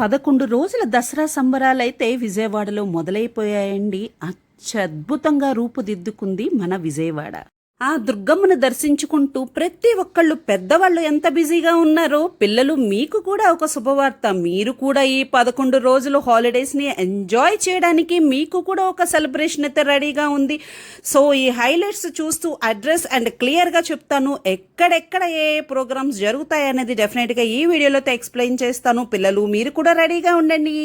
పదకొండు రోజుల దసరా సంబరాలైతే విజయవాడలో మొదలైపోయాయండి. అత్యద్భుతంగా రూపుదిద్దుకుంది మన విజయవాడ. ఆ దుర్గమ్మను దర్శించుకుంటూ ప్రతి ఒక్కళ్ళు పెద్దవాళ్ళు ఎంత బిజీగా ఉన్నారో పిల్లలు మీకు కూడా ఒక శుభవార్త. మీరు కూడా ఈ పదకొండు రోజులు హాలిడేస్ని ఎంజాయ్ చేయడానికి మీకు కూడా ఒక సెలబ్రేషన్ అయితే రెడీగా ఉంది. సో ఈ హైలైట్స్ చూస్తూ అడ్రస్ అండ్ క్లియర్గా చెప్తాను. ఎక్కడెక్కడ ఏ ఏ ప్రోగ్రామ్స్ జరుగుతాయి అనేది డెఫినెట్గా ఈ వీడియోలో అయితే ఎక్స్ప్లెయిన్ చేస్తాను. పిల్లలు మీరు కూడా రెడీగా ఉండండి.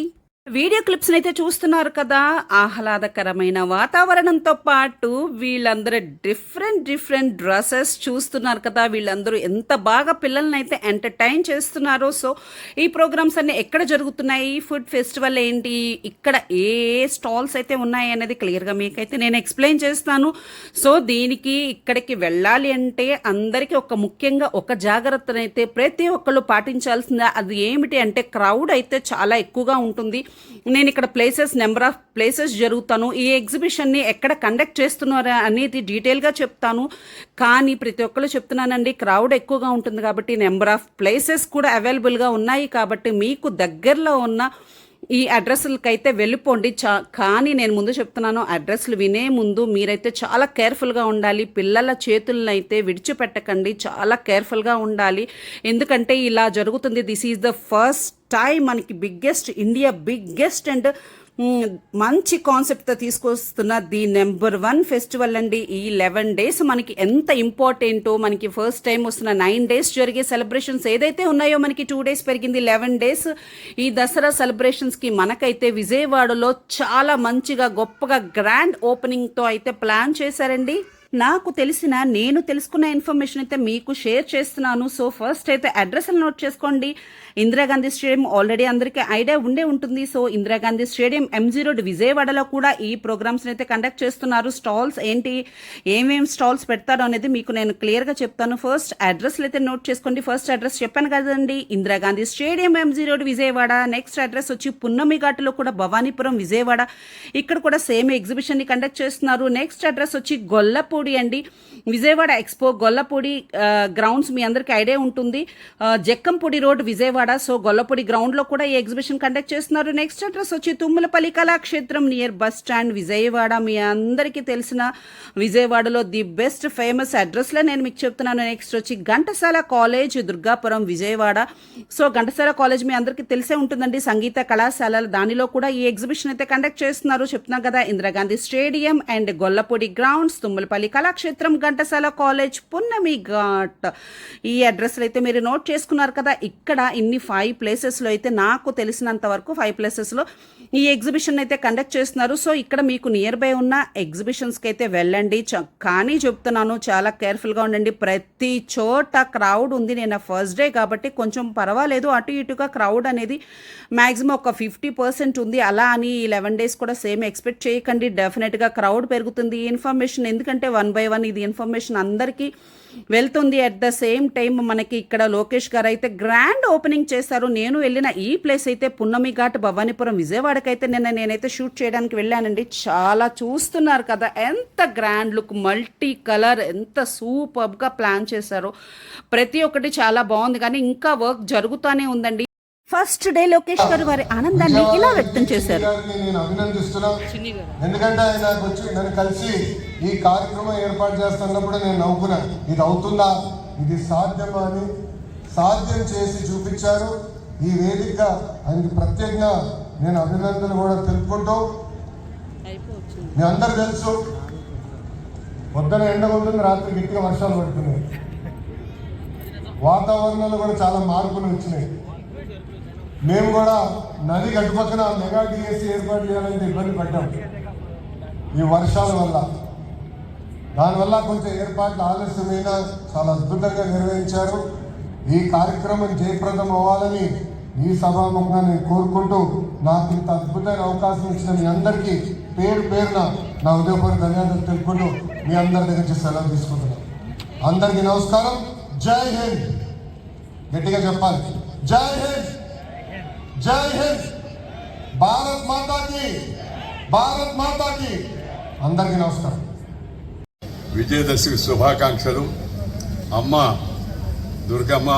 వీడియో క్లిప్స్ అయితే చూస్తున్నారు కదా ఆహ్లాదకరమైన వాతావరణంతో పాటు వీళ్ళందరూ డిఫరెంట్ డిఫరెంట్ డ్రెస్సెస్ చూస్తున్నారు కదా వీళ్ళందరూ ఎంత బాగా పిల్లల్ని అయితే ఎంటర్టైన్ చేస్తున్నారో. సో ఈ ప్రోగ్రామ్స్ అన్ని ఎక్కడ జరుగుతున్నాయి? ఫుడ్ ఫెస్టివల్ ఏంటి? ఇక్కడ ఏ స్టాల్స్ అయితే ఉన్నాయి అనేది క్లియర్గా మీకైతే నేను ఎక్స్ప్లెయిన్ చేస్తాను. సో దీనికి ఇక్కడికి వెళ్ళాలి అంటే అందరికీ ఒక ముఖ్యంగా ఒక జాగ్రత్తనైతే ప్రతి ఒక్కళ్ళు పాటించాల్సిందే. అది ఏమిటి అంటే క్రౌడ్ అయితే చాలా ఎక్కువగా ఉంటుంది. నేను ఇక్కడ ప్లేసెస్ నెంబర్ ఆఫ్ ప్లేసెస్ జరుగుతాను. ఈ ఎగ్జిబిషన్ని ఎక్కడ కండక్ట్ చేస్తున్నారు అనేది డీటెయిల్గా చెప్తాను. కానీ ప్రతి ఒక్కరు చెప్తున్నానండి క్రౌడ్ ఎక్కువగా ఉంటుంది కాబట్టి నెంబర్ ఆఫ్ ప్లేసెస్ కూడా అవైలబుల్గా ఉన్నాయి కాబట్టి మీకు దగ్గరలో ఉన్న ఈ అడ్రస్లకైతే వెళ్ళిపోండి. చా కానీ నేను ముందు చెప్తున్నాను అడ్రస్లు వినే ముందు మీరైతే చాలా కేర్ఫుల్గా ఉండాలి. పిల్లల చేతులను అయితే విడిచిపెట్టకండి. చాలా కేర్ఫుల్గా ఉండాలి. ఎందుకంటే ఇలా జరుగుతుంది. This is the first time మనకి బిగ్గెస్ట్ ఇండియా బిగ్గెస్ట్ అండ్ మంచి కాన్సెప్ట్తో తీసుకొస్తున్న ది నెంబర్ వన్ ఫెస్టివల్ అండి. ఈ లెవెన్ డేస్ మనకి ఎంత ఇంపార్టెంటో మనకి ఫస్ట్ టైం వస్తున్న నైన్ డేస్ జరిగే సెలబ్రేషన్స్ ఏదైతే ఉన్నాయో మనకి టూ డేస్ పెరిగింది లెవెన్ డేస్ ఈ దసరా సెలబ్రేషన్స్కి మనకైతే విజయవాడలో చాలా మంచిగా గొప్పగా గ్రాండ్ ఓపెనింగ్తో అయితే ప్లాన్ చేశారండి. నాకు తెలిసిన నేను తెలుసుకున్న ఇన్ఫర్మేషన్ అయితే మీకు షేర్ చేస్తున్నాను. సో ఫస్ట్ అయితే అడ్రస్ నోట్ చేసుకోండి. ఇందిరాగాంధీ స్టేడియం ఆల్రెడీ అందరికీ ఐడియా ఉండే ఉంటుంది. So Indira Gandhi stadium MG road విజయవాడలో కూడా ఈ ప్రోగ్రామ్స్ అయితే కండక్ట్ చేస్తున్నారు. స్టాల్స్ ఏంటి ఏమేమి స్టాల్స్ పెడతారో అనేది మీకు నేను క్లియర్గా చెప్తాను. ఫస్ట్ అడ్రస్లు అయితే నోట్ చేసుకోండి. ఫస్ట్ అడ్రస్ చెప్పాను కదండి. Indira Gandhi stadium MG road Vijayawada. Next address వచ్చి పున్నమి ఘాట్లో కూడా భవానీపురం విజయవాడ. ఇక్కడ కూడా సేమ్ ఎగ్జిబిషన్ని కండక్ట్ చేస్తున్నారు. నెక్స్ట్ అడ్రస్ వచ్చి గొల్లపూడి అండి. విజయవాడ ఎక్స్పో గొల్లపూడి గ్రౌండ్స్ మీ అందరికీ ఐడియా ఉంటుంది. జక్కంపూడి రోడ్ విజయవాడ. సో గొల్లపూడి గ్రౌండ్లో కూడా ఈ ఎగ్జిబిషన్ కండక్ట్ చేస్తున్నారు. నెక్స్ట్ అడ్రస్ వచ్చి Tummalapalli Kalakshetram near bus stand Vijayawada. మీ అందరికీ తెలిసిన విజయవాడలో ది బెస్ట్ ఫేమస్ అడ్రస్లో నేను మీకు చెప్తున్నాను. నెక్స్ట్ వచ్చి Ghantasala college Durgapuram Vijayawada. So Ghantasala college మీ అందరికీ తెలిసే ఉంటుందండి. సంగీత కళాశాల దానిలో కూడా ఈ ఎగ్జిబిషన్ అయితే కండక్ట్ చేస్తున్నారు. చెప్తున్నాం కదా Indira Gandhi stadium and Gollapudi grounds Tummalapalli Kalakshetram Ghantasala college Punnami Ghat. ఈ అడ్రస్లు అయితే మీరు నోట్ చేసుకున్నారు కదా. ఇక్కడ ఇన్ని ఫైవ్ ప్లేసెస్లో అయితే నాకు తెలిసినంత వరకు ఫైవ్ ప్లేసెస్లో ఈ ఎగ్జిబిషన్ అయితే కండక్ట్ చేస్తున్నారు. సో ఇక్కడ మీకు నియర్ బై ఉన్న ఎగ్జిబిషన్స్కి అయితే వెళ్ళండి. చ- కానీ చెప్తున్నాను చాలా కేర్ఫుల్గా ఉండండి. ప్రతి చోట క్రౌడ్ ఉంది. నేను ఫస్ట్ డే కాబట్టి కొంచెం పర్వాలేదు. అటు ఇటుగా క్రౌడ్ అనేది మ్యాక్సిమం ఒక ఫిఫ్టీ పర్సెంట్ ఉంది. అలా అని ఈ లెవెన్ డేస్ కూడా సేమ్ ఎక్స్పెక్ట్ చేయకండి. డెఫినెట్గా క్రౌడ్ పెరుగుతుంది. ఈ ఇన్ఫర్మేషన్ ఎందుకంటే వన్ బై వన్ ఇది ఇన్ఫర్మేషన్ అందరికీ వెళ్తుంది అట్ ద సేమ్ టైం మనకి ఇక్కడ లోకేష్ గారు అయితే గ్రాండ్ ఓపెనింగ్ చేశారు. నేను వెళ్ళిన ఈ ప్లేస్ అయితే పున్నమి ఘాట్ భవానీపురం విజయవాడకైతే నిన్న నేనైతే షూట్ చేయడానికి వెళ్ళానండి. చాలా చూస్తున్నారు కదా ఎంత గ్రాండ్ లుక్ మల్టీ కలర్ ఎంత సూపర్గా ప్లాన్ చేశారో. ప్రతి ఒక్కటి చాలా బాగుంది కానీ ఇంకా వర్క్ జరుగుతూనే ఉందండి. ఫస్ట్ డే లోకేష్ గారు వారి ఆనందాన్ని ఇలా వ్యక్తం చేశారు. నేను అభినందిస్తున్నాను ఎందుకంటే ఆయన వచ్చి నన్ను కలిసి ఈ కార్యక్రమం ఏర్పాటు చేస్తున్నప్పుడు నేను నవ్వుకున్నాను ఇది అవుతుందా? ఇది సాధ్యమా అని సాధ్యం చేసి చూపించారు. ఈ వేదిక ఆయనకి ప్రత్యేకంగా నేను అభినందనలు కూడా తెలుపుకుంటూ మీ అందరు తెలుసు. పొద్దున ఎండ ఉంటుంది రాత్రి గట్టిగా వర్షాలు పడుతున్నాయి. వాతావరణంలో కూడా చాలా మార్పులు వచ్చినాయి. మేము కూడా నది గట్టుపక్కన మెగా డిఎస్సీ ఏర్పాటు చేయాలంటే ఇబ్బంది పడ్డాం. ఈ వర్షాల వల్ల. దానివల్ల కొంచెం ఏర్పాట్లు ఆలస్యమైన చాలా అద్భుతంగా నిర్వహించారు. ఈ కార్యక్రమం జయప్రదం అవ్వాలని ఈ సభాముఖంగా నేను కోరుకుంటూ నాకు ఇంత అద్భుతమైన అవకాశం ఇచ్చిన మీ అందరికీ పేరు పేరున నా ఉదయపూర్వక ధన్యవాదాలు తెలుపుకుంటూ మీ అందరి దగ్గర నుంచి సెలవు తీసుకుంటున్నాను అందరికీ నమస్కారం. జై హింద్. గట్టిగా చెప్పాలి. జై హింద్. జై హింద్. భారత్ మాతాకి భారత్ మాతాకి అందరికీ నమస్కారం. విజయదశమి శుభాకాంక్షలు. అమ్మ దుర్గమ్మ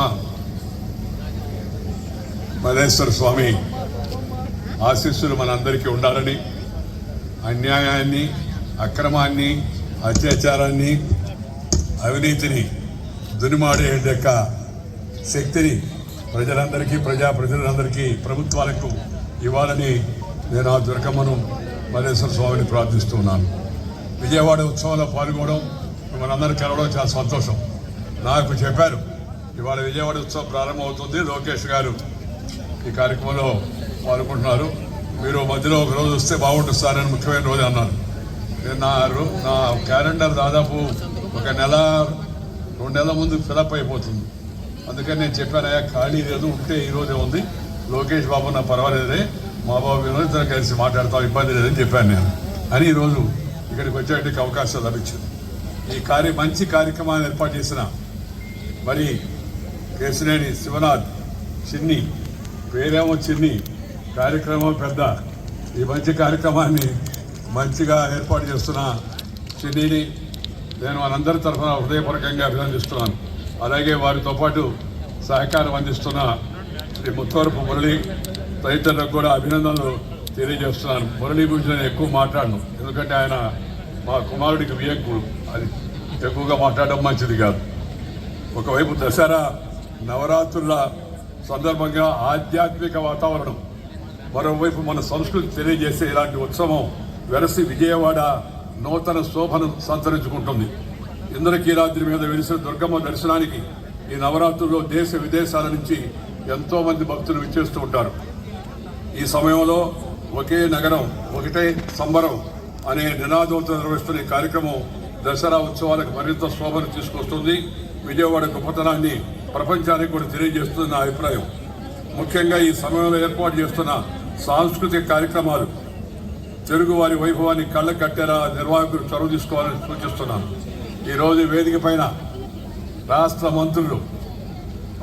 మల్లేశ్వర స్వామి ఆశీస్సులు మనందరికీ ఉండాలని అన్యాయాన్ని అక్రమాన్ని అత్యాచారాన్ని అవినీతిని దునిమాడే యొక్క శక్తిని ప్రజలందరికీ ప్రజా ప్రజలందరికీ ప్రభుత్వాలకు ఇవ్వాలని నేను ఆ దుర్గమ్మను మల్లేశ్వర స్వామిని ప్రార్థిస్తున్నాను. విజయవాడ ఉత్సవంలో పాల్గొనడం మనందరూ కలవడం చాలా సంతోషం. నాకు చెప్పారు ఇవాళ విజయవాడ ఉత్సవం ప్రారంభమవుతుంది. లోకేష్ గారు ఈ కార్యక్రమంలో పాల్గొంటున్నారు. మీరు మధ్యలో ఒక రోజు వస్తే బాగుంటుంది సార్ అని ముఖ్యమైన రోజు అన్నారు. నేను నా నా క్యాలెండర్ దాదాపు ఒక నెల రెండు నెలల ముందు ఫిలప్ అయిపోతుంది. అందుకని నేను చెప్పానయ్యా ఖాళీ లేదు ఉంటే ఈరోజే ఉంది. లోకేష్ బాబు నా పర్వాలేదే. మా బాబు ఇద్దరు కలిసి మాట్లాడతాం ఇబ్బంది లేదని చెప్పాను నేను. అని ఈరోజు ఇక్కడికి వచ్చేటికి అవకాశం లభించింది. ఈ కార్య మంచి కార్యక్రమాన్ని ఏర్పాటు చేసిన మరి కేసినేని శివనాథ్ చిన్ని పేరేమో చిన్ని కార్యక్రమం పెద్ద. ఈ మంచి కార్యక్రమాన్ని మంచిగా ఏర్పాటు చేస్తున్న చిన్నిని నేను మనందరి తరఫున హృదయపూర్వకంగా అభినందిస్తున్నాను. అలాగే వారితో పాటు సహకారం అందిస్తున్న శ్రీ ముత్తవరపు మురళి తదితరులకు కూడా అభినందనలు తెలియజేస్తున్నాను. మురళి గురించి నేను ఎక్కువ మాట్లాడను. ఎందుకంటే ఆయన మా కుమారుడికి వియక్కుడు అది ఎక్కువగా మాట్లాడడం మంచిది కాదు. ఒకవైపు దసరా నవరాత్రుల సందర్భంగా ఆధ్యాత్మిక వాతావరణం. మరోవైపు మన సంస్కృతి తెలియజేసే ఇలాంటి ఉత్సవం వెరసి విజయవాడ నూతన శోభను సంతరించుకుంటుంది. ఇంద్రకీలాద్రి మీద వెలిసిన దుర్గమ్మ దర్శనానికి ఈ నవరాత్రుల్లో దేశ విదేశాల నుంచి ఎంతో మంది భక్తులు విచ్చేస్తూ ఉంటారు. ఈ సమయంలో ఒకే నగరం ఒకటే సంబరం అనే నినాదంతో నిర్వహిస్తున్న ఈ కార్యక్రమం దసరా ఉత్సవాలకు మరింత శోభను తీసుకొస్తుంది. విజయవాడ గొప్పతనాన్ని ప్రపంచానికి కూడా తెలియజేస్తుంది నా అభిప్రాయం. ముఖ్యంగా ఈ సమయంలో ఏర్పాటు చేస్తున్న సాంస్కృతిక కార్యక్రమాలు తెలుగువారి వైభవాన్ని కళ్ళ కట్టేలా నిర్వాహకులు చొరవ తీసుకోవాలని సూచిస్తున్నాను. ఈరోజు వేదిక పైన రాష్ట్ర మంత్రులు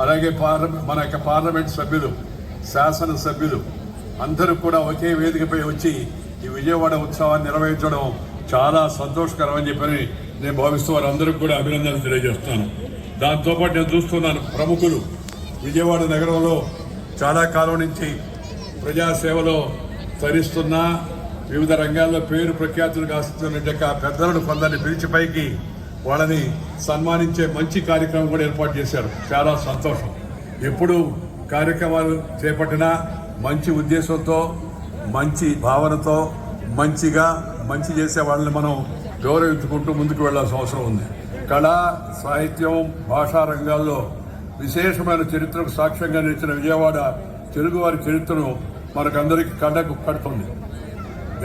అలాగే పార్లమెంట్ మన యొక్క పార్లమెంట్ సభ్యులు శాసనసభ్యులు అందరూ కూడా ఒకే వేదికపై వచ్చి ఈ విజయవాడ ఉత్సవాన్ని నిర్వహించడం చాలా సంతోషకరం అని చెప్పని నేను భావిస్తూ వారందరికీ కూడా అభినందనలు తెలియజేస్తున్నాను. దాంతోపాటు నేను చూస్తున్నాను ప్రముఖులు. విజయవాడ నగరంలో చాలా కాలం నుంచి ప్రజాసేవలో తరిస్తున్న వివిధ రంగాల్లో పేరు ప్రఖ్యాతులు కాస్తున్న పెద్దలను కొందరిని పిలిచి పైకి వాళ్ళని సన్మానించే మంచి కార్యక్రమం కూడా ఏర్పాటు చేశారు. చాలా సంతోషం. ఎప్పుడు కార్యక్రమాలు చేపట్టినా మంచి ఉద్దేశంతో మంచి భావనతో మంచిగా మంచి చేసే వాళ్ళని మనం గౌరవించుకుంటూ ముందుకు వెళ్ళాల్సిన అవసరం ఉంది. కళ సాహిత్యం భాషా రంగాల్లో విశేషమైన చరిత్రకు సాక్ష్యంగా నిలిచిన విజయవాడ తెలుగువారి చరిత్రను మనకందరికీ కళ్ళకు కడుతుంది.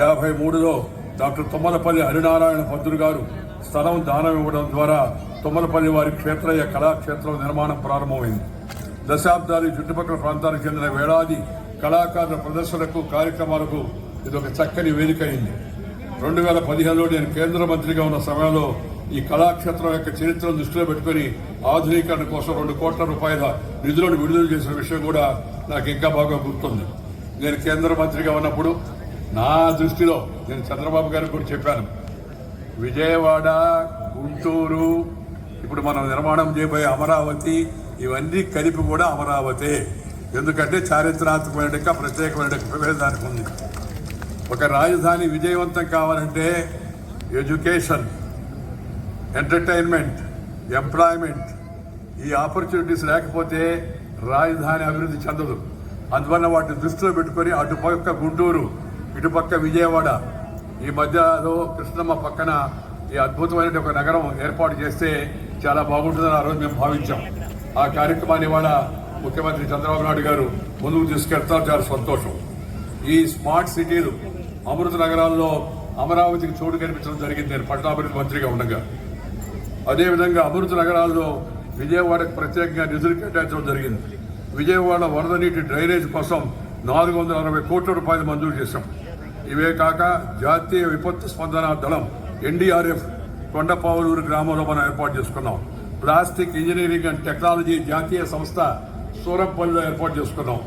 యాభై మూడులో డాక్టర్ తుమ్మలపల్లి హరినారాయణ పంతులు గారు స్థలం దానం ఇవ్వడం ద్వారా తుమ్మలపల్లి వారి క్షేత్రయ్య కళాక్షేత్రం నిర్మాణం ప్రారంభమైంది. దశాబ్దాలు చుట్టుపక్కల ప్రాంతానికి చెందిన వేలాది కళాకారుల ప్రదర్శనకు కార్యక్రమాలకు ఇది ఒక చక్కని వేదిక అయింది రెండు వేల పదిహేనులో నేను కేంద్ర మంత్రిగా ఉన్న సమయంలో ఈ కళాక్షేత్రం యొక్క చరిత్రను దృష్టిలో పెట్టుకుని ఆధునీకరణ కోసం రెండు కోట్ల రూపాయల నిధులను విడుదల చేసిన విషయం కూడా నాకు ఇంకా బాగా గుర్తుంది. నేను కేంద్ర మంత్రిగా ఉన్నప్పుడు నా దృష్టిలో నేను చంద్రబాబు గారికి కూడా చెప్పాను. విజయవాడ గుంటూరు ఇప్పుడు మనం నిర్మాణం చేయబోయే అమరావతి ఇవన్నీ కలిపి కూడా అమరావతి. ఎందుకంటే చారిత్రాత్మకమైన ప్రత్యేకమైన ప్రవేశానికి ఉంది. ఒక రాజధాని విజయవంతం కావాలంటే ఎడ్యుకేషన్ ఎంటర్టైన్మెంట్ ఎంప్లాయ్మెంట్ ఈ ఆపర్చునిటీస్ లేకపోతే రాజధాని అభివృద్ధి చెందదు. అందువల్ల వాటిని దృష్టిలో పెట్టుకొని అటుపక్క గుంటూరు ఇటుపక్క విజయవాడ ఈ మధ్యలో కృష్ణమ్మ పక్కన ఈ అద్భుతమైన ఒక నగరం ఏర్పాటు చేస్తే చాలా బాగుంటుందని ఆ రోజు మేము భావించాం. ఆ కార్యక్రమాన్ని ఇవాళ ముఖ్యమంత్రి చంద్రబాబు నాయుడు గారు ముందుకు తీసుకెళ్తారు. చాలా సంతోషం. ఈ స్మార్ట్ సిటీలు అమృత నగరాల్లో అమరావతికి చోటు కనిపించడం జరిగింది. నేను పట్టణాభివృద్ధి మంత్రిగా ఉండగా. అదేవిధంగా అమృత నగరాల్లో విజయవాడకు ప్రత్యేకంగా నిధులు కేటాయించడం జరిగింది. విజయవాడ వరద నీటి డ్రైనేజ్ కోసం నాలుగు వందల అరవై కోట్ల రూపాయలు మంజూరు చేశాం. ఇవే కాక జాతీయ విపత్తు స్పందన దళం ఎన్డీఆర్ఎఫ్ కొండపావులూరు గ్రామంలో మనం ఏర్పాటు చేసుకున్నాం. ప్లాస్టిక్ ఇంజనీరింగ్ అండ్ టెక్నాలజీ జాతీయ సంస్థ సూరప్పల్లిలో ఏర్పాటు చేసుకున్నాం.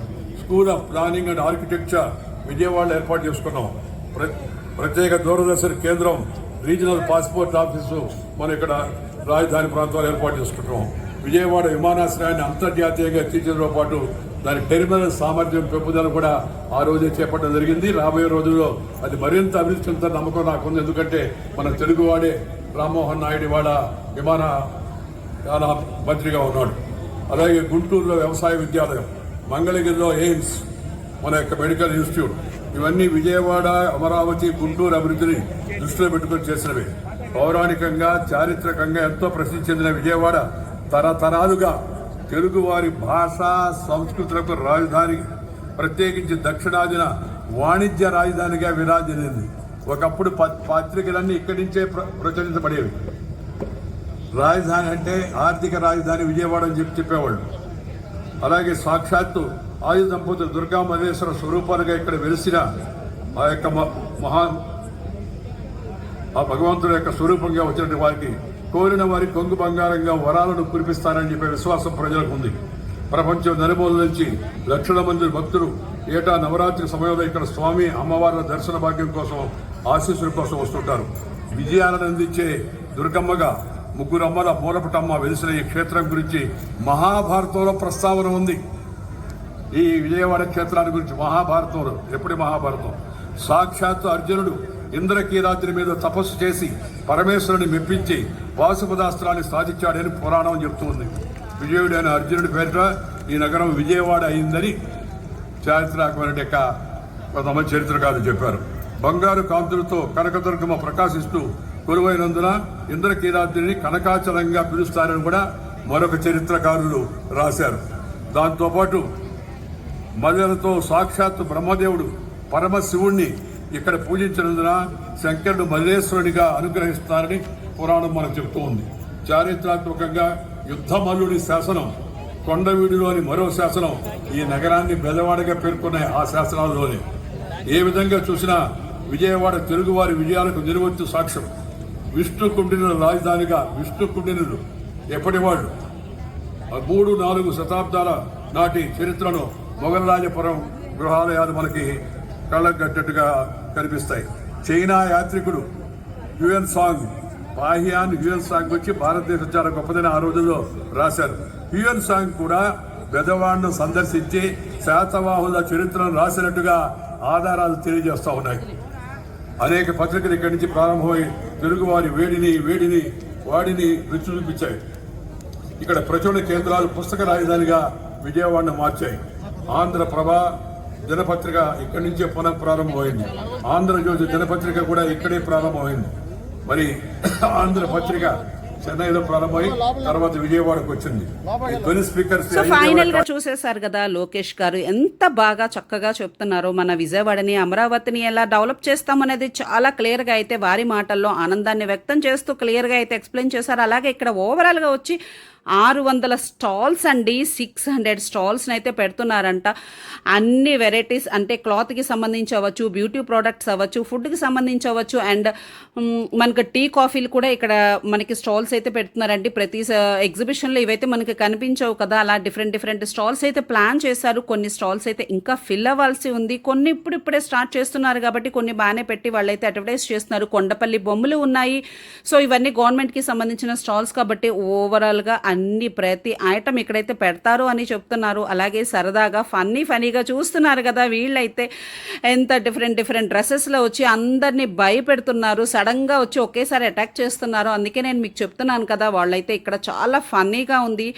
School of planning and architecture విజయవాడలో ఏర్పాటు చేసుకున్నాం. ప్ర- ప్రత్యేక దూరదర్శన కేంద్రం రీజనల్ పాస్పోర్ట్ ఆఫీసు మనం ఇక్కడ రాజధాని ప్రాంతాలు ఏర్పాటు చేసుకుంటున్నాం. విజయవాడ విమానాశ్రయాన్ని అంతర్జాతీయంగా తీర్చడంతో పాటు దాని టెర్మినల్ సామర్థ్యం పెంపుదల కూడా ఆ రోజే చేపట్టడం జరిగింది. రాబోయే రోజుల్లో అది మరింత అభివృద్ధి చెందుతారు నమ్మకం నాకుంది. ఎందుకంటే మన తెలుగువాడే రామ్మోహన్ నాయుడు ఇవాళ విమాన మంత్రిగా ఉన్నాడు. అలాగే గుంటూరులో వ్యవసాయ విద్యాలయం మంగళగిరిలో ఎయిమ్స్ మన యొక్క మెడికల్ ఇన్స్టిట్యూట్ ఇవన్నీ విజయవాడ అమరావతి గుంటూరు అభివృద్ధిని దృష్టిలో పెట్టుకొని చేసినవి. పౌరాణికంగా చారిత్రకంగా ఎంతో ప్రసిద్ధి చెందిన విజయవాడ తరతరాలుగా తెలుగువారి భాష సంస్కృతులకు రాజధాని ప్రత్యేకించి దక్షిణాదిన వాణిజ్య రాజధానిగా విరాజిల్లింది. ఒకప్పుడు ప- పత్రికలన్నీ ఇక్కడి నుంచే ప్ర- ప్రచురించబడేవి. రాజధాని అంటే ఆర్థిక రాజధాని విజయవాడ అని చెప్పి చెప్పేవాళ్ళు. అలాగే సాక్షాత్తు ఆయుధ దంపతులు దుర్గా మహేశ్వర స్వరూపాలుగా ఇక్కడ వెలిసిన ఆ యొక్క మ- మహా ఆ భగవంతుడి యొక్క స్వరూపంగా వచ్చినటువంటి వారికి కోరిన వారి కొంగు బంగారంగా వరాలను కురిపిస్తారని చెప్పే విశ్వాసం ప్రజలకు ఉంది. ప్రపంచం నలుమూల నుంచి లక్షల మంది భక్తులు ఏటా నవరాత్రి సమయంలో ఇక్కడ స్వామి అమ్మవార్ల దర్శన భాగ్యం కోసం ఆశీస్సుల కోసం వస్తుంటారు. విజయాలను అందించే దుర్గమ్మగా ముగ్గురు అమ్మల మూలపటమ్మ వెలిసిన ఈ క్షేత్రం గురించి మహాభారతంలో ప్రస్తావన ఉంది. ఈ విజయవాడ క్షేత్రాన్ని గురించి మహాభారతంలో ఎప్పుడు మహాభారతం? సాక్షాత్తు అర్జునుడు ఇంద్రకీరాత్రి మీద తపస్సు చేసి పరమేశ్వరుని మెప్పించి వాసుపదాస్త్రాన్ని సాధించాడని పురాణం చెప్తుంది. విజయుడైన అర్జునుడి పేరిట ఈ నగరం విజయవాడ అయిందని చారిత్రాత్మక యొక్క కొంతమంది చరిత్రకారులు చెప్పారు. బంగారు కాంతులతో కనకదుర్గమ్మ ప్రకాశిస్తూ కొలువైనందున ఇంద్రకీరాద్రిని కనకాచలంగా పిలుస్తారని కూడా మరొక చరిత్రకారులు రాశారు. దాంతోపాటు మదలతో సాక్షాత్తు బ్రహ్మదేవుడు పరమశివుణ్ణి ఇక్కడ పూజించినందున శంకరుడు మల్లేశ్వరునిగా అనుగ్రహిస్తారని పురాణం మనకు చెబుతూ ఉంది. చారిత్రాత్మకంగా యుద్ధమల్లుడి శాసనం కొండవీడిలోని మరో శాసనం ఈ నగరాన్ని బెదవాడగా పేర్కొన్నాయి ఆ శాసనాల్లోనే. ఏ విధంగా చూసినా విజయవాడ తెలుగువారి విజయాలకు నిలువెత్తు సాక్ష్యం. విష్ణుకుండినుల రాజధానిగా విష్ణుకుండినులు ఎప్పటివాళ్ళు? మూడు నాలుగు శతాబ్దాల నాటి చరిత్రను మొఘలరాజపురం గృహాలయాలు మనకి కళ్ళకట్టేట్టుగా కనిపిస్తాయి. చైనా యాత్రికుడు యుఎన్ సాంగ్ బాహ్యాన్ హ్యూయన్ సాంగ్ వచ్చి భారతదేశం చాలా గొప్పదని ఆ రోజుల్లో రాశారు. హ్యూయన్ సాంగ్ కూడా బెదవాడను సందర్శించి శాతవాహుల చరిత్రను రాసినట్టుగా ఆధారాలు తెలియజేస్తూ ఉన్నాయి. అనేక పత్రికలు ఇక్కడి నుంచి ప్రారంభమై తెలుగువారి వేడిని వేడిని వాడిని రుచి చూపించాయి ఇక్కడ ప్రచురణ కేంద్రాలు పుస్తక రాజధానిగా విజయవాడను మార్చాయి. ఆంధ్రప్రభ దినపత్రిక ఇక్కడి నుంచే పునః ప్రారంభమైంది ఆంధ్రజ్యోతి దినపత్రిక కూడా ఇక్కడే ప్రారంభమైంది. మరి ఆంధ్రపత్రిక చెన్నైలో ప్రారంభమై తర్వాత విజయవాడకు వచ్చింది. ఈ ధ్వని స్పీకర్స్ సో ఫైనల్గా చూసేశారు కదా లోకేష్ గారు ఎంత బాగా చక్కగా చెప్తున్నారో మన విజయవాడని అమరావతిని ఎలా డెవలప్ చేస్తామనేది చాలా క్లియర్గా అయితే వారి మాటల్లో ఆనందాన్ని వ్యక్తం చేస్తూ క్లియర్గా అయితే ఎక్స్ప్లెయిన్ చేశారు. అలాగే ఇక్కడ ఓవరాల్గా వచ్చి ఆరు వందల స్టాల్స్ అండి సిక్స్ హండ్రెడ్ స్టాల్స్ని అయితే పెడుతున్నారంట. అన్ని వెరైటీస్ అంటే క్లాత్కి సంబంధించి అవ్వచ్చు బ్యూటీ ప్రోడక్ట్స్ అవ్వచ్చు ఫుడ్కి సంబంధించి అవ్వచ్చు అండ్ మనకు టీ కాఫీలు కూడా ఇక్కడ మనకి స్టాల్స్ అయితే పెడుతున్నారండి. ప్రతి ఎగ్జిబిషన్లో ఇవైతే మనకి కనిపించవు కదా అలా డిఫరెంట్ డిఫరెంట్ స్టాల్స్ అయితే ప్లాన్ చేశారు. కొన్ని స్టాల్స్ అయితే ఇంకా ఫిల్ అవ్వాల్సి ఉంది. కొన్ని ఇప్పుడు ఇప్పుడే స్టార్ట్ చేస్తున్నారు కాబట్టి కొన్ని బాగానే పెట్టి వాళ్ళైతే అడ్వర్టైజ్ చేస్తున్నారు. కొండపల్లి బొమ్మలు ఉన్నాయి. సో ఇవన్నీ గవర్నమెంట్కి సంబంధించిన స్టాల్స్ కాబట్టి ఓవరాల్గా అన్ని ప్రతి ఐటమ్ ఇక్కడైతే పెడతారు అని చెప్తున్నారు అలాగే సరదాగా ఫన్నీ ఫనీగా చూస్తున్నారు కదా వీళ్ళైతే. ఎంత డిఫరెంట్ డిఫరెంట్ డ్రెస్సెస్లో వచ్చి అందరినీ భయపెడుతున్నారు సడన్గా వచ్చి ఒకేసారి అటాక్ చేస్తున్నారు. అందుకే నేను మీకు చెప్తున్నాను కదా వాళ్ళైతే ఇక్కడ చాలా ఫన్నీగా ఉంది.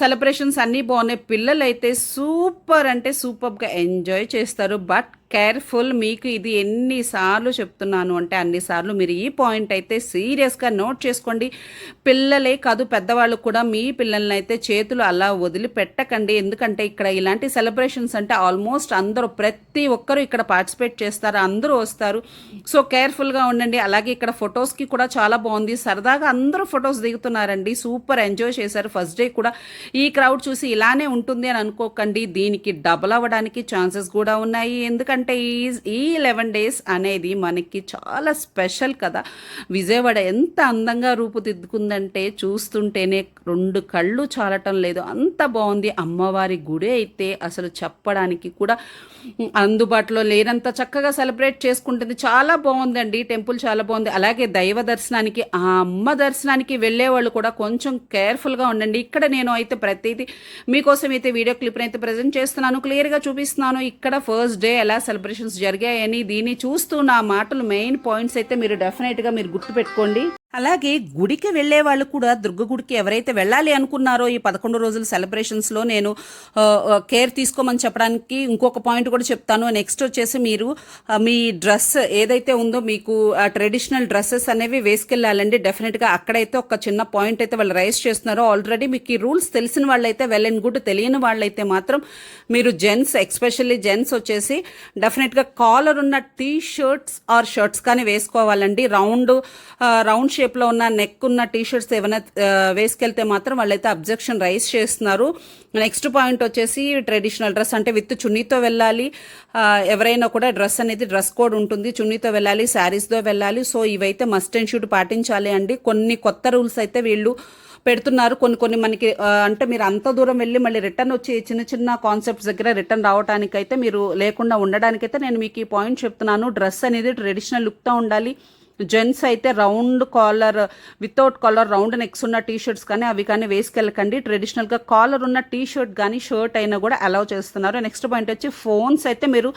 సెలబ్రేషన్స్ అన్నీ బాగున్నాయి. పిల్లలు అయితే సూపర్ అంటే సూపర్గా ఎంజాయ్ చేస్తారు. బట్ కేర్ఫుల్ మీకు ఇది ఎన్నిసార్లు చెప్తున్నాను అంటే అన్నిసార్లు మీరు ఈ పాయింట్ అయితే సీరియస్గా నోట్ చేసుకోండి. పిల్లలే కాదు పెద్దవాళ్ళు కూడా మీ పిల్లల్ని అయితే చేతులు అలా వదిలిపెట్టకండి. ఎందుకంటే ఇక్కడ ఇలాంటి సెలబ్రేషన్స్ అంటే ఆల్మోస్ట్ అందరూ ప్రతి ఒక్కరూ ఇక్కడ పార్టిసిపేట్ చేస్తారు అందరూ వస్తారు. సో కేర్ఫుల్గా ఉండండి. అలాగే ఇక్కడ ఫొటోస్కి కూడా చాలా బాగుంది. సరదాగా అందరూ ఫొటోస్ దిగుతున్నారండి. సూపర్ ఎంజాయ్ చేశారు. ఫస్ట్ డే కూడా ఈ క్రౌడ్ చూసి ఇలానే ఉంటుంది అని అనుకోకండి. దీనికి డబుల్ అవ్వడానికి ఛాన్సెస్ కూడా ఉన్నాయి. ఎందుకంటే ఎందుకంటే ఈ ఈ లెవెన్ డేస్ అనేది మనకి చాలా స్పెషల్ కదా. విజయవాడ ఎంత అందంగా రూపుదిద్దుకుందంటే చూస్తుంటేనే రెండు కళ్ళు చాలటం లేదు. అంత బాగుంది. అమ్మవారి గుడి అయితే అసలు చెప్పడానికి కూడా అందుబాటులో లేనంత చక్కగా సెలబ్రేట్ చేసుకుంటుంది. చాలా బాగుందండి. టెంపుల్ చాలా బాగుంది. అలాగే దైవ దర్శనానికి ఆ అమ్మ దర్శనానికి వెళ్ళే వాళ్ళు కూడా కొంచెం కేర్ఫుల్గా ఉండండి. ఇక్కడ నేను అయితే ప్రతిదీ మీకోసం అయితే వీడియో క్లిప్ని అయితే ప్రజెంట్ చేస్తున్నాను. క్లియర్గా చూపిస్తున్నాను. ఇక్కడ ఫస్ట్ డే ఎలా సెలబ్రేషన్స్ జరిగాయని దీన్ని చూస్తూ నా మాటలు మెయిన్ పాయింట్స్ అయితే మీరు డెఫినెట్గా మీరు గుర్తుపెట్టుకోండి. అలాగే గుడికి వెళ్ళే వాళ్ళు కూడా దుర్గ గుడికి ఎవరైతే వెళ్ళాలి అనుకున్నారో ఈ పదకొండు రోజుల సెలబ్రేషన్స్లో నేను కేర్ తీసుకోమని చెప్పడానికి ఇంకొక పాయింట్ కూడా చెప్తాను. నెక్స్ట్ వచ్చేసి మీరు మీ డ్రెస్ ఏదైతే ఉందో మీకు ట్రెడిషనల్ డ్రెస్సెస్ అనేవి వేసుకెళ్ళాలండి. డెఫినెట్గా అక్కడైతే ఒక చిన్న పాయింట్ అయితే వాళ్ళు రైస్ చేస్తున్నారో. ఆల్రెడీ మీకు ఈ రూల్స్ తెలిసిన వాళ్ళైతే వెల్ అండ్ గుడ్ తెలియని వాళ్ళైతే మాత్రం మీరు జెంట్స్ ఎక్స్పెషల్లీ జెంట్స్ వచ్చేసి డెఫినెట్గా కాలర్ ఉన్న టీ షర్ట్స్ ఆర్ షర్ట్స్ కానీ వేసుకోవాలండి. రౌండ్ రౌండ్ షేప్ షేప్లో ఉన్న నెక్ ఉన్న టీ షర్ట్స్ ఏమైనా వేసుకెళ్తే మాత్రం వాళ్ళైతే అబ్జెక్షన్ రైస్ చేస్తున్నారు. నెక్స్ట్ పాయింట్ వచ్చేసి ట్రెడిషనల్ డ్రెస్ అంటే విత్ చున్నీతో వెళ్ళాలి. ఎవరైనా కూడా డ్రెస్ అనేది డ్రెస్ కోడ్ ఉంటుంది. చున్నీతో వెళ్ళాలి శారీస్తో వెళ్ళాలి. సో ఇవైతే మస్ట్ అండ్ షూట్ పాటించాలి అండి. కొన్ని కొత్త రూల్స్ అయితే వీళ్ళు పెడుతున్నారు. కొన్ని కొన్ని మనకి అంటే మీరు అంత దూరం వెళ్ళి మళ్ళీ రిటర్న్ వచ్చి చిన్న చిన్న కాన్సెప్ట్స్ దగ్గర రిటర్న్ రావడానికైతే మీరు లేకుండా ఉండడానికైతే నేను మీకు ఈ పాయింట్ చెప్తున్నాను. డ్రెస్ అనేది ట్రెడిషనల్ లుక్తో ఉండాలి. జెంట్స్ అయితే round collar without collar round necks ఉన్న టీ షర్ట్స్ కానీ అవి కానీ వేసుకెళ్ళకండి. ట్రెడిషనల్గా కాలర్ ఉన్న టీ షర్ట్ కానీ షర్ట్ అయినా కూడా అలౌ చేస్తున్నారు. నెక్స్ట్ పాయింట్ వచ్చి ఫోన్స్ అయితే మీరు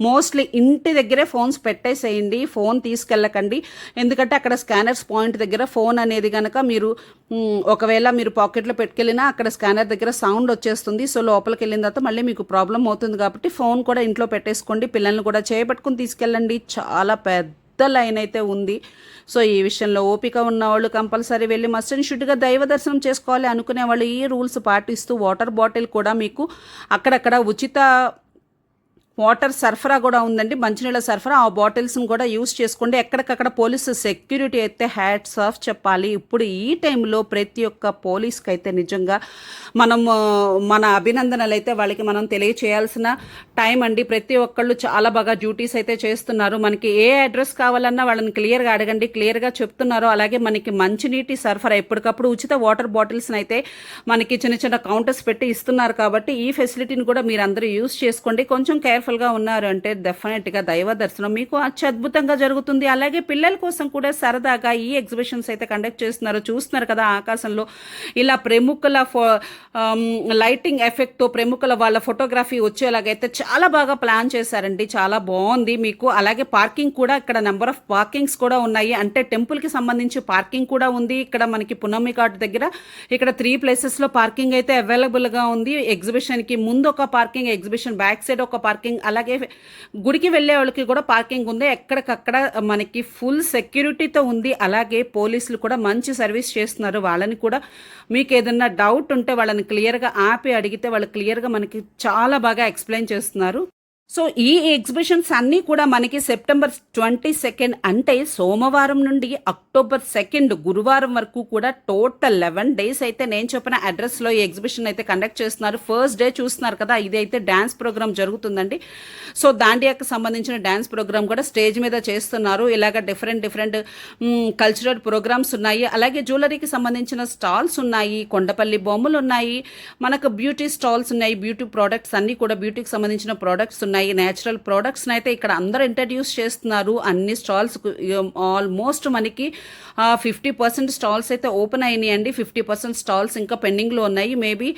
మోస్ట్లీ ఇంటి దగ్గరే ఫోన్స్ పెట్టేసేయండి. ఫోన్ తీసుకెళ్ళకండి. ఎందుకంటే అక్కడ స్కానర్స్ పాయింట్ దగ్గర ఫోన్ అనేది కనుక మీరు ఒకవేళ మీరు పాకెట్లో పెట్టుకెళ్ళినా అక్కడ స్కానర్ దగ్గర సౌండ్ వచ్చేస్తుంది. సో లోపలికి వెళ్ళిన తర్వాత మళ్ళీ మీకు ప్రాబ్లం అవుతుంది కాబట్టి ఫోన్ కూడా ఇంట్లో పెట్టేసుకోండి. పిల్లల్ని కూడా చేయబట్టుకుని తీసుకెళ్ళండి. చాలా పెద్ద లైన్ అయితే ఉంది. సో ఈ విషయంలో ఓపిక ఉన్న వాళ్ళు కంపల్సరీ వెళ్ళి మస్ట్ అండ్ షుడ్గా దైవ దర్శనం చేసుకోవాలి అనుకునే వాళ్ళు ఈ రూల్స్ పాటిస్తూ వాటర్ బాటిల్ కూడా మీకు అక్కడక్కడ ఉచిత వాటర్ సరఫరా కూడా ఉందండి. మంచినీళ్ళ సరఫరా. ఆ బాటిల్స్ని కూడా యూస్ చేసుకోండి. ఎక్కడికక్కడ పోలీసు సెక్యూరిటీ అయితే హ్యాట్స్ ఆఫ్ చెప్పాలి. ఇప్పుడు ఈ టైంలో ప్రతి ఒక్క పోలీస్కి అయితే నిజంగా మనం మన అభినందనలు అయితే వాళ్ళకి మనం తెలియచేయాల్సిన టైం అండి. ప్రతి ఒక్కళ్ళు చాలా బాగా డ్యూటీస్ అయితే చేస్తున్నారు. మనకి ఏ అడ్రస్ కావాలన్నా వాళ్ళని క్లియర్గా అడగండి. క్లియర్గా చెప్తున్నారు. అలాగే మనకి మంచినీటి సరఫరా ఎప్పటికప్పుడు ఉచిత వాటర్ బాటిల్స్ని అయితే మనకి చిన్న చిన్న కౌంటర్స్ పెట్టి ఇస్తున్నారు కాబట్టి ఈ ఫెసిలిటీని కూడా మీరు అందరూ యూస్ చేసుకోండి. కొంచెం కేర్ కేర్ఫుల్గా ఉన్నారు అంటే డెఫినెట్గా దైవ దర్శనం మీకు అత్యద్భుతంగా జరుగుతుంది. అలాగే పిల్లల కోసం కూడా సరదాగా ఈ ఎగ్జిబిషన్స్ అయితే కండక్ట్ చేస్తున్నారు. చూస్తున్నారు కదా ఆకాశంలో ఇలా ప్రముఖుల ఫో లైటింగ్ ఎఫెక్ట్తో ప్రముఖుల వాళ్ళ ఫోటోగ్రఫీ వచ్చేలాగైతే చాలా బాగా ప్లాన్ చేశారండి. చాలా బాగుంది మీకు. అలాగే పార్కింగ్ కూడా ఇక్కడ నెంబర్ ఆఫ్ పార్కింగ్స్ కూడా ఉన్నాయి. అంటే టెంపుల్కి సంబంధించి పార్కింగ్ కూడా ఉంది. ఇక్కడ మనకి పునమి ఘాట్ దగ్గర ఇక్కడ త్రీ ప్లేసెస్లో పార్కింగ్ అయితే అవైలబుల్గా ఉంది. ఎగ్జిబిషన్కి ముందు ఒక పార్కింగ్ ఎగ్జిబిషన్ బ్యాక్ సైడ్ ఒక పార్కింగ్ అలాగే గుడికి వెళ్ళే వాళ్ళకి కూడా పార్కింగ్ ఉంది. ఎక్కడికక్కడ మనకి ఫుల్ సెక్యూరిటీతో ఉంది. అలాగే పోలీసులు కూడా మంచి సర్వీస్ చేస్తున్నారు. వాళ్ళని కూడా మీకు ఏదన్నా డౌట్ ఉంటే వాళ్ళని క్లియర్గా ఆపి అడిగితే వాళ్ళు క్లియర్గా మనకి చాలా బాగా ఎక్స్ప్లెయిన్ చేస్తున్నారు. సో ఈ ఎగ్జిబిషన్స్ అన్నీ కూడా మనకి సెప్టెంబర్ ట్వంటీ సెకండ్ అంటే సోమవారం నుండి అక్టోబర్ సెకండ్ గురువారం వరకు కూడా టోటల్ లెవెన్ డేస్ అయితే నేను చెప్పిన అడ్రస్లో ఈ ఎగ్జిబిషన్ అయితే కండక్ట్ చేస్తున్నారు. ఫస్ట్ డే చూస్తున్నారు కదా ఇది అయితే డ్యాన్స్ ప్రోగ్రామ్ జరుగుతుందండి. సో దాండియాకి సంబంధించిన డ్యాన్స్ ప్రోగ్రామ్ కూడా స్టేజ్ మీద చేస్తున్నారు. ఇలాగ డిఫరెంట్ డిఫరెంట్ కల్చరల్ ప్రోగ్రామ్స్ ఉన్నాయి. అలాగే జ్యువెలరీకి సంబంధించిన స్టాల్స్ ఉన్నాయి. కొండపల్లి బొమ్మలు ఉన్నాయి. మనకు బ్యూటీ స్టాల్స్ ఉన్నాయి. బ్యూటీ ప్రోడక్ట్స్ అన్నీ కూడా బ్యూటీకి సంబంధించిన ప్రోడక్ట్స్ ఉన్నాయి ఉన్నాయి. నేచురల్ ప్రోడక్ట్స్ని అయితే ఇక్కడ అందరూ ఇంట్రడ్యూస్ చేస్తున్నారు. అన్ని స్టాల్స్ ఆల్మోస్ట్ మనకి ఫిఫ్టీ పర్సెంట్ స్టాల్స్ అయితే ఓపెన్ అయినాయి అండి ఫిఫ్టీ పర్సెంట్ స్టాల్స్ ఇంకా పెండింగ్లో ఉన్నాయి. మేబీ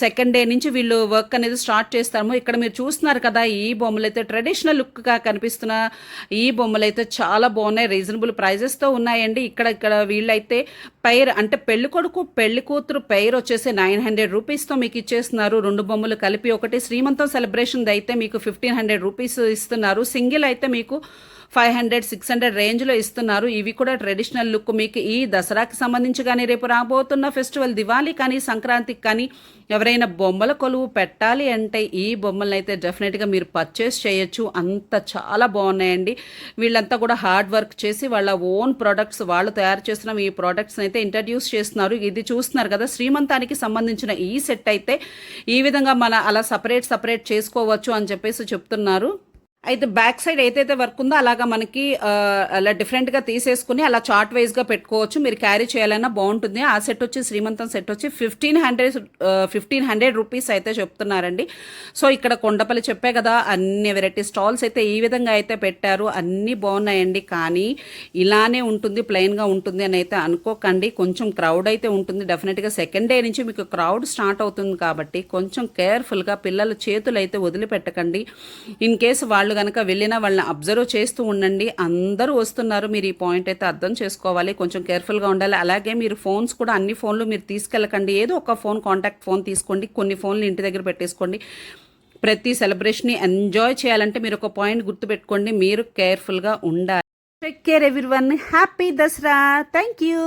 సెకండ్ డే నుంచి వీళ్ళు వర్క్ అనేది స్టార్ట్ చేస్తాము ఇక్కడ మీరు చూస్తున్నారు కదా ఈ బొమ్మలు అయితే ట్రెడిషనల్ లుక్గా కనిపిస్తున్న ఈ బొమ్మలు అయితే చాలా బాగున్నాయి. రీజనబుల్ ప్రైజెస్తో ఉన్నాయండి. ఇక్కడ ఇక్కడ వీళ్ళైతే పైర్ అంటే పెళ్ళి కొడుకు పెళ్ళి కూతురు పైర్ వచ్చేసి నైన్ హండ్రెడ్ రూపీస్తో మీకు ఇచ్చేస్తున్నారు. రెండు బొమ్మలు కలిపి ఒకటి శ్రీమంతం సెలబ్రేషన్ అయితే మీకు మీకు ఫిఫ్టీన్ హండ్రెడ్ రూపీస్ ఇస్తున్నారు. సింగిల్ అయితే మీకు ఫైవ్ హండ్రెడ్ సిక్స్ హండ్రెడ్ రేంజ్లో ఇస్తున్నారు. ఇవి కూడా ట్రెడిషనల్ లుక్ మీకు ఈ దసరాకి సంబంధించి కానీ రేపు రాబోతున్న ఫెస్టివల్ దివాళీ కానీ సంక్రాంతికి కానీ ఎవరైనా బొమ్మల కొలువు పెట్టాలి అంటే ఈ బొమ్మలను అయితే డెఫినెట్గా మీరు పర్చేస్ చేయొచ్చు. అంత చాలా బాగున్నాయండి. వీళ్ళంతా కూడా హార్డ్ వర్క్ చేసి వాళ్ళ ఓన్ ప్రోడక్ట్స్ వాళ్ళు తయారు చేసిన ఈ ప్రోడక్ట్స్ని అయితే ఇంట్రడ్యూస్ చేస్తున్నారు. ఇది చూస్తున్నారు కదా శ్రీమంతానికి సంబంధించిన ఈ సెట్ అయితే ఈ విధంగా మన అలా సపరేట్ సపరేట్ చేసుకోవచ్చు అని చెప్పేసి చెప్తున్నారు. అయితే బ్యాక్ సైడ్ ఏదైతే వర్క్ ఉందో అలాగా మనకి అలా డిఫరెంట్గా తీసేసుకుని అలా చార్ట్ వైజ్గా పెట్టుకోవచ్చు. మీరు క్యారీ చేయాలన్నా బాగుంటుంది. ఆ సెట్ వచ్చి శ్రీమంతం సెట్ వచ్చి fifteen hundred fifteen hundred rupees అయితే చెప్తున్నారండి. సో ఇక్కడ కొండపల్లి చెప్పే కదా అన్ని వెరైటీ స్టాల్స్ అయితే ఈ విధంగా అయితే పెట్టారు. అన్నీ బాగున్నాయండి. కానీ ఇలానే ఉంటుంది ప్లెయిన్గా ఉంటుంది అని అయితే అనుకోకండి. కొంచెం క్రౌడ్ అయితే ఉంటుంది. డెఫినెట్గా సెకండ్ డే నుంచి మీకు క్రౌడ్ స్టార్ట్ అవుతుంది కాబట్టి కొంచెం కేర్ఫుల్గా పిల్లల చేతులు అయితే వదిలిపెట్టకండి. ఇన్ కేసు వాళ్ళు కనుక వెళ్ళినా వాళ్ళని అబ్జర్వ్ చేస్తూ ఉండండి. అందరూ వస్తున్నారు. మీరు ఈ పాయింట్ అయితే అర్థం చేసుకోవాలి. కొంచెం కేర్ఫుల్గా ఉండాలి. అలాగే మీరు ఫోన్స్ కూడా అన్ని ఫోన్లు మీరు తీసుకెళ్ళకండి. ఏదో ఒక ఫోన్ కాంటాక్ట్ ఫోన్ తీసుకోండి. కొన్ని ఫోన్లు ఇంటి దగ్గర పెట్టేసుకోండి. ప్రతి సెలబ్రేషన్ని ఎంజాయ్ చేయాలంటే మీరు ఒక పాయింట్ గుర్తుపెట్టుకోండి. మీరు కేర్ఫుల్గా ఉండాలి. Take care everyone happy Dasara thank you